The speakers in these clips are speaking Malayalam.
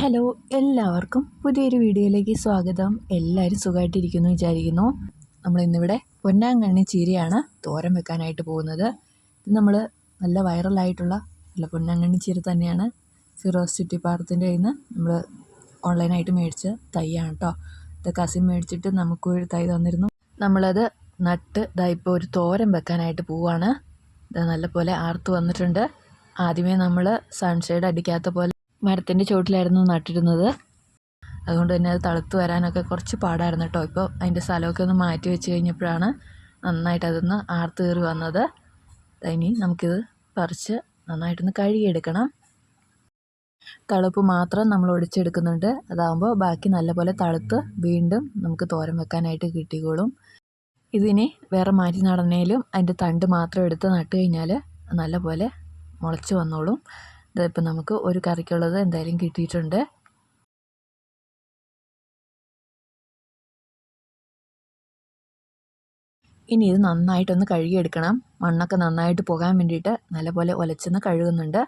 ഹലോ എല്ലാവർക്കും പുതിയൊരു വീഡിയോയിലേക്ക് സ്വാഗതം. എല്ലാവരും സുഖമായിട്ടിരിക്കുന്നു വിചാരിക്കുന്നു. നമ്മൾ ഇന്നിവിടെ പൊന്നാങ്കണ്ണി ചീരയാണ് തോരൻ വെക്കാനായിട്ട് പോകുന്നത്. ഇത് നമ്മൾ നല്ല വൈറലായിട്ടുള്ള നല്ല പൊന്നാങ്കണ്ണി ചീര തന്നെയാണ്. ഫിറോസ് ചുറ്റിപ്പാറത്തിന്റെ കയ്യിൽ നിന്ന് നമ്മൾ ഓൺലൈനായിട്ട് മേടിച്ച തൈയാണ് കേട്ടോ ഇത് കസിൻ മേടിച്ചിട്ട് നമുക്ക് ഒരു തൈ തന്നിരുന്നു. നമ്മളത് നട്ട് ഇതായിപ്പോൾ ഒരു തോരൻ വെക്കാനായിട്ട് പോവുകയാണ്. ഇത് നല്ലപോലെ ആർത്ത് വന്നിട്ടുണ്ട്. ആദ്യമേ നമ്മൾ സൺഷെയ്ഡ് അടിക്കാത്ത പോലെ മരത്തിന്റെ ചുവട്ടിലായിരുന്നു നട്ടിരുന്നത്. അതുകൊണ്ട് തന്നെ അത് തളുത്ത് വരാനൊക്കെ കുറച്ച് പാടായിരുന്നു കേട്ടോ. ഇപ്പോൾ അതിന്റെ സ്ഥലമൊക്കെ ഒന്ന് മാറ്റി വെച്ച് കഴിഞ്ഞപ്പോഴാണ് നന്നായിട്ട് അതൊന്ന് ആർത്ത് കയറി വന്നത്. ഇനി നമുക്കിത് പറിച്ച് നന്നായിട്ടൊന്ന് കഴുകിയെടുക്കണം. തളുപ്പ് മാത്രം നമ്മൾ ഒടിച്ചെടുക്കുന്നുണ്ട്. അതാകുമ്പോൾ ബാക്കി നല്ലപോലെ തളുത്ത് വീണ്ടും നമുക്ക് തോരൻ വെക്കാനായിട്ട് കിട്ടിക്കോളും. ഇതിനി വേറെ മാറ്റി നടന്നേലും അതിന്റെ തണ്ട് മാത്രം എടുത്ത് നട്ട് കഴിഞ്ഞാൽ നല്ലപോലെ മുളച്ച് വന്നോളും. ഇതിപ്പോൾ നമുക്ക് ഒരു കറിക്കുള്ളത് എന്തായാലും കിട്ടിയിട്ടുണ്ട്. ഇനി ഇത് നന്നായിട്ടൊന്ന് കഴുകിയെടുക്കണം. മണ്ണൊക്കെ നന്നായിട്ട് പോകാൻ വേണ്ടിയിട്ട് നല്ലപോലെ ഒലച്ചെന്ന് കഴുകുന്നുണ്ട്.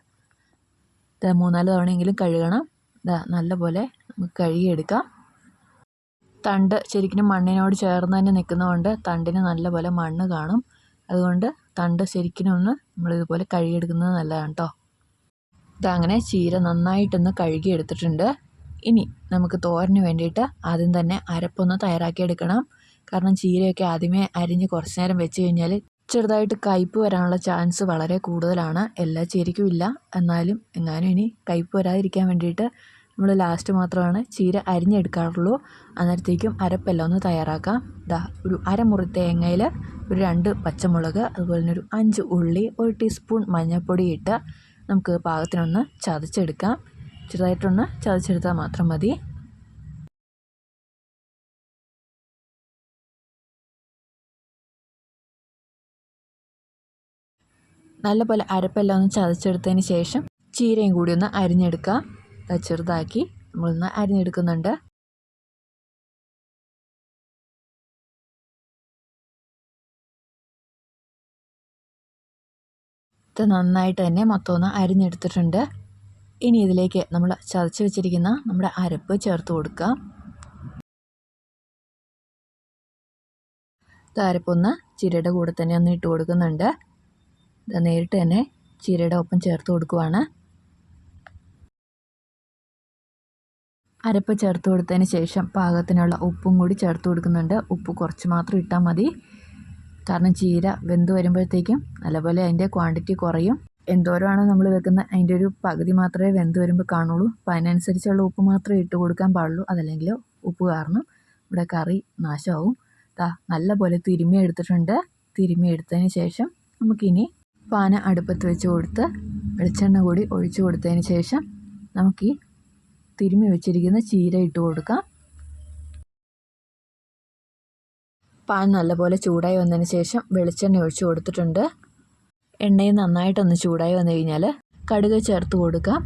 ഇത് മൂന്നാൽ തവണയെങ്കിലും കഴുകണം. ഇതാ നല്ലപോലെ നമുക്ക് കഴുകിയെടുക്കാം. തണ്ട് ശരിക്കും മണ്ണിനോട് ചേർന്ന് തന്നെ നിൽക്കുന്നതുകൊണ്ട് തണ്ടിന് നല്ലപോലെ മണ്ണ് കാണും. അതുകൊണ്ട് തണ്ട് ശരിക്കും ഒന്ന് നമ്മളിതുപോലെ കഴുകിയെടുക്കുന്നത് നല്ലതാണ് കേട്ടോ അങ്ങനെ ചീര നന്നായിട്ടൊന്ന് കഴുകി എടുത്തിട്ടുണ്ട് ഇനി നമുക്ക് തോരന് വേണ്ടിയിട്ട് ആദ്യം തന്നെ അരപ്പൊന്ന് തയ്യാറാക്കിയെടുക്കണം. കാരണം ചീരയൊക്കെ ആദ്യമേ അരിഞ്ഞ് കുറച്ച് നേരം വെച്ച് കഴിഞ്ഞാൽ ചെറുതായിട്ട് കയ്പ് വരാനുള്ള ചാൻസ് വളരെ കൂടുതലാണ്. എല്ലാ ചീരയ്ക്കും ഇല്ല. എന്നാലും എങ്ങാനും ഇനി കയ്പ് വരാതിരിക്കാൻ വേണ്ടിയിട്ട് നമ്മൾ ലാസ്റ്റ് മാത്രമാണ് ചീര അരിഞ്ഞെടുക്കാറുള്ളൂ. അന്നേരത്തേക്കും അരപ്പെല്ലാം ഒന്ന് തയ്യാറാക്കാം. ഇതാ ഒരു അരമുറി തേങ്ങയിൽ ഒരു രണ്ട് പച്ചമുളക് അതുപോലെ തന്നെ ഒരു അഞ്ച് ഉള്ളി ഒരു ടീസ്പൂൺ മഞ്ഞൾപ്പൊടി ഇട്ട് നമുക്ക് പാകത്തിനൊന്ന് ചതച്ചെടുക്കാം. ചെറുതായിട്ടൊന്ന് ചതച്ചെടുത്താൽ മാത്രം മതി. നല്ലപോലെ അരപ്പെല്ലാം ഒന്ന് ചതച്ചെടുത്തതിന് ശേഷം ചീരയും കൂടി ഒന്ന് അരിഞ്ഞെടുക്കാം. ചെറുതാക്കി നമ്മളൊന്ന് അരിഞ്ഞെടുക്കുന്നുണ്ട്. ഇത് നന്നായിട്ട് തന്നെ മൊത്തം ഒന്ന് അരിഞ്ഞെടുത്തിട്ടുണ്ട്. ഇനി ഇതിലേക്ക് നമ്മൾ ചതച്ച് വെച്ചിരിക്കുന്ന നമ്മുടെ അരപ്പ് ചേർത്ത് കൊടുക്കാം. ഇത് അരപ്പൊന്ന് ചീരയുടെ കൂടെ തന്നെ ഒന്ന് ഇട്ട് കൊടുക്കുന്നുണ്ട്. ഇത് നേരിട്ട് തന്നെ ചീരയുടെ ഒപ്പം ചേർത്ത് കൊടുക്കുവാണ്. അരപ്പ് ചേർത്ത് കൊടുത്തതിന് ശേഷം പാകത്തിനുള്ള ഉപ്പും കൂടി ചേർത്ത് കൊടുക്കുന്നുണ്ട്. ഉപ്പ് കുറച്ച് മാത്രം ഇട്ടാൽ മതി. കാരണം ചീര വെന്ത് വരുമ്പോഴത്തേക്കും നല്ലപോലെ അതിന്റെ ക്വാണ്ടിറ്റി കുറയും. എന്തോരമാണ് നമ്മൾ വെക്കുന്ന അതിന്റെ ഒരു പകുതി മാത്രമേ വെന്ത് വരുമ്പോൾ കാണുള്ളൂ. അപ്പോൾ അതിനനുസരിച്ചുള്ള ഉപ്പ് മാത്രമേ ഇട്ട് കൊടുക്കാൻ പാടുള്ളൂ. അതല്ലെങ്കിൽ ഉപ്പ് കാരണം ഇവിടെ കറി നാശമാവും. ദാ നല്ലപോലെ തിരുമ്മി എടുത്തിട്ടുണ്ട്. തിരുമ്മി എടുത്തതിന് ശേഷം നമുക്കിനി പാന അടുപ്പത്ത് വെച്ച് കൊടുത്ത് വെളിച്ചെണ്ണ കൂടി ഒഴിച്ചു കൊടുത്തതിന് ശേഷം നമുക്ക് ഈ തിരുമ്മി വെച്ചിരിക്കുന്ന ചീര ഇട്ട് കൊടുക്കാം. പാൻ നല്ലപോലെ ചൂടായി വന്നതിന് ശേഷം വെളിച്ചെണ്ണ ഒഴിച്ച് കൊടുത്തിട്ടുണ്ട്. എണ്ണയും നന്നായിട്ടൊന്ന് ചൂടായി വന്നു കഴിഞ്ഞാൽ കടുക് ചേർത്ത് കൊടുക്കാം.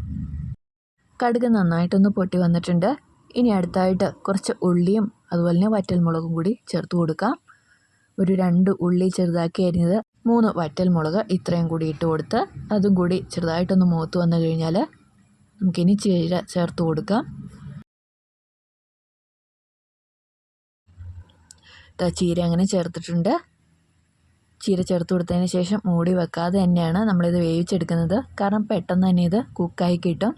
കടുക് നന്നായിട്ടൊന്ന് പൊട്ടി വന്നിട്ടുണ്ട്. ഇനി അടുത്തായിട്ട് കുറച്ച് ഉള്ളിയും അതുപോലെ തന്നെ വറ്റൽമുളകും കൂടി ചേർത്ത് കൊടുക്കാം. ഒരു രണ്ട് ഉള്ളി ചെറുതാക്കി അരിഞ്ഞത് മൂന്ന് വറ്റൽമുളക് ഇത്രയും കൂടി ഇട്ട് കൊടുത്ത് അതും കൂടി ചെറുതായിട്ടൊന്ന് മൂത്ത് വന്നു കഴിഞ്ഞാൽ നമുക്കിനി ചീര ചേർത്ത് കൊടുക്കാം. ചീര അങ്ങനെ ചേർത്തിട്ടുണ്ട്. ചീര ചേർത്ത് കൊടുത്തതിന് ശേഷം മൂടി വെക്കാതെ തന്നെയാണ് നമ്മളിത് വേവിച്ചെടുക്കുന്നത്. കാരണം പെട്ടെന്ന് തന്നെ ഇത് കുക്കായി കിട്ടും.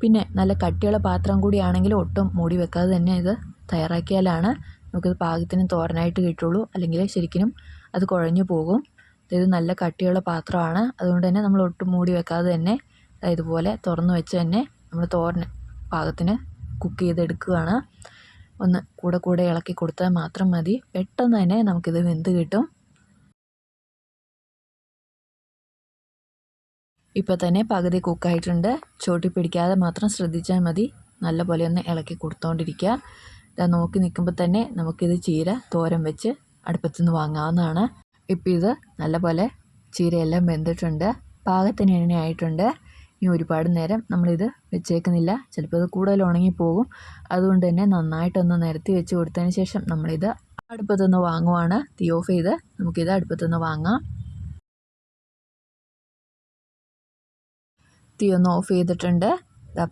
പിന്നെ നല്ല കട്ടിയുള്ള പാത്രം കൂടിയാണെങ്കിൽ ഒട്ടും മൂടി വെക്കാതെ തന്നെ ഇത് തയ്യാറാക്കിയാലാണ് നമുക്കിത് പാകത്തിന് തോരനായിട്ട് കിട്ടുള്ളൂ. അല്ലെങ്കിൽ ശരിക്കും അത് കുഴഞ്ഞു പോകും. ഇത് നല്ല കട്ടിയുള്ള പാത്രമാണ്. അതുകൊണ്ട് തന്നെ നമ്മൾ ഒട്ടും മൂടി വെക്കാതെ തന്നെ ഇതുപോലെ തുറന്നു വെച്ച് തന്നെ നമ്മൾ തോരൻ പാകത്തിന് കുക്ക് ചെയ്തെടുക്കുകയാണ്. ഒന്ന് കൂടെ കൂടെ ഇളക്കി കൊടുത്താൽ മാത്രം മതി. പെട്ടെന്ന് തന്നെ നമുക്കിത് വെന്ത് കിട്ടും. ഇപ്പോൾ തന്നെ പകുതി കുക്കായിട്ടുണ്ട്. ചോട്ടി പിടിക്കാതെ മാത്രം ശ്രദ്ധിച്ചാൽ മതി. നല്ലപോലെ ഒന്ന് ഇളക്കി കൊടുത്തുകൊണ്ടിരിക്കുക ഇതാ നോക്കി നിൽക്കുമ്പോൾ തന്നെ നമുക്കിത് ചീര തോരൻ വെച്ച് അടുപ്പത്തു നിന്ന് വാങ്ങാവുന്നതാണ്. ഇപ്പോൾ ഇത് നല്ലപോലെ ചീരയെല്ലാം വെന്തിട്ടുണ്ട്. പാകത്തിന് എണ്ണയായിട്ടുണ്ട് ഇനി ഒരുപാട് നേരം നമ്മളിത് വെച്ചേക്കുന്നില്ല. ചിലപ്പോൾ ഇത് കൂടുതൽ ഉണങ്ങിപ്പോകും. അതുകൊണ്ട് തന്നെ നന്നായിട്ടൊന്ന് നിരത്തി വെച്ച് കൊടുത്തതിന് ശേഷം നമ്മളിത് അടുപ്പത്തുനിന്ന് വാങ്ങുവാണ്. തീ ഓഫ് ചെയ്ത് നമുക്കിത് അടുപ്പത്തുനിന്ന് വാങ്ങാം. തീ ഒന്ന് ഓഫ് ചെയ്തിട്ടുണ്ട്.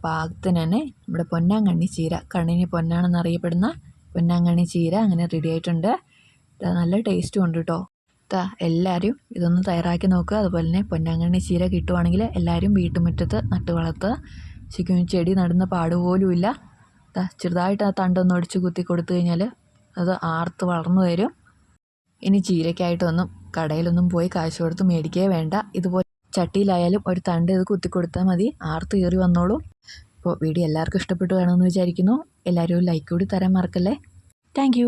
പാകത്തിന് തന്നെ നമ്മുടെ പൊന്നാങ്കണ്ണി ചീര. കണ്ണിന് പൊന്നാണെന്നറിയപ്പെടുന്ന പൊന്നാങ്കണ്ണി ചീര അങ്ങനെ റെഡി ആയിട്ടുണ്ട്. നല്ല ടേസ്റ്റും ഉണ്ട് കേട്ടോ എല്ലാവരും ഇതൊന്ന് തയ്യാറാക്കി നോക്കുക അതുപോലെ തന്നെ പൊന്നാങ്കണ്ണി ചീര കിട്ടുവാണെങ്കിൽ എല്ലാവരും വീട്ടുമുറ്റത്ത് നട്ട് വളർത്തുക ശരിക്കും ചെടി നടുന്ന പാടുപോലുമില്ല. ചെറുതായിട്ട് ആ തണ്ടൊന്ന് ഒടിച്ച് കുത്തി കൊടുത്തു കഴിഞ്ഞാൽ അത് ആർത്ത് വളർന്നു വരും. ഇനി ചീരയ്ക്കായിട്ടൊന്നും കടയിലൊന്നും പോയി കാശ് കൊടുത്ത് മേടിക്കേ വേണ്ട. ഇതുപോലെ ചട്ടിയിലായാലും ഒരു തണ്ട് ഇത് കുത്തി കൊടുത്താൽ മതി. ആർത്ത് കയറി വന്നോളൂ. അപ്പോൾ വീഡിയോ എല്ലാവർക്കും ഇഷ്ടപ്പെട്ടു കാണുമെന്ന് വിചാരിക്കുന്നു. എല്ലാവരും ലൈക്ക് കൂടി തരാൻ മറക്കല്ലേ. താങ്ക്